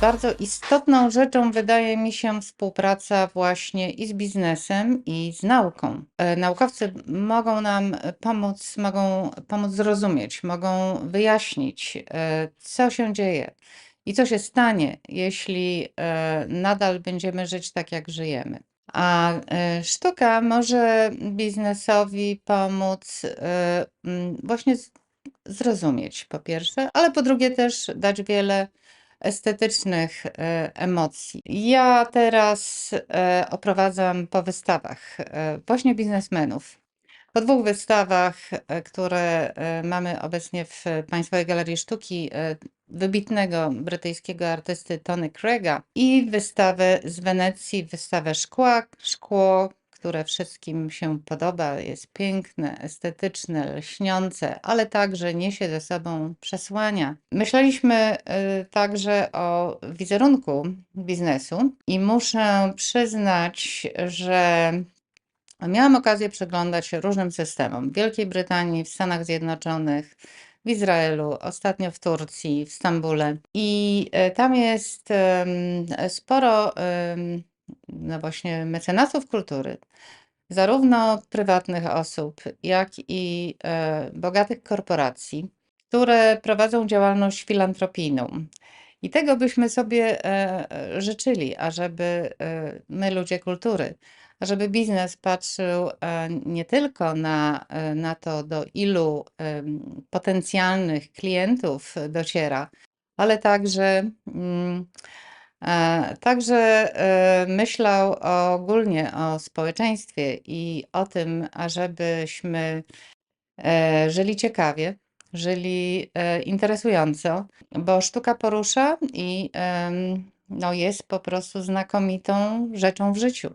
Bardzo istotną rzeczą wydaje mi się współpraca właśnie i z biznesem, i z nauką. E, Naukowcy mogą nam pomóc, mogą pomóc zrozumieć, mogą wyjaśnić, e, co się dzieje i co się stanie, jeśli e, nadal będziemy żyć tak, jak żyjemy. A sztuka może biznesowi pomóc właśnie zrozumieć, po pierwsze, ale po drugie też dać wiele estetycznych e, emocji. Ja teraz e, oprowadzam po wystawach e, właśnie biznesmenów. Po dwóch wystawach, które mamy obecnie w Państwowej Galerii Sztuki wybitnego brytyjskiego artysty Tony Craiga i wystawę z Wenecji, wystawę szkła, szkło, które wszystkim się podoba, jest piękne, estetyczne, lśniące, ale także niesie ze sobą przesłania. Myśleliśmy y, także o wizerunku biznesu i muszę przyznać, że miałam okazję przyglądać się różnym systemom w Wielkiej Brytanii, w Stanach Zjednoczonych, w Izraelu, ostatnio w Turcji, w Stambule. I e, tam jest sporo no właśnie mecenasów kultury, zarówno prywatnych osób, jak i e, bogatych korporacji, które prowadzą działalność filantropijną. I tego byśmy sobie e, życzyli, ażeby e, my, ludzie kultury, ażeby biznes patrzył nie tylko na, na to, do ilu potencjalnych klientów dociera, ale także, mm, także e, myślał ogólnie o społeczeństwie i o tym, ażebyśmy e, żyli ciekawie, żyli e, interesująco, bo sztuka porusza i no, jest po prostu znakomitą rzeczą w życiu.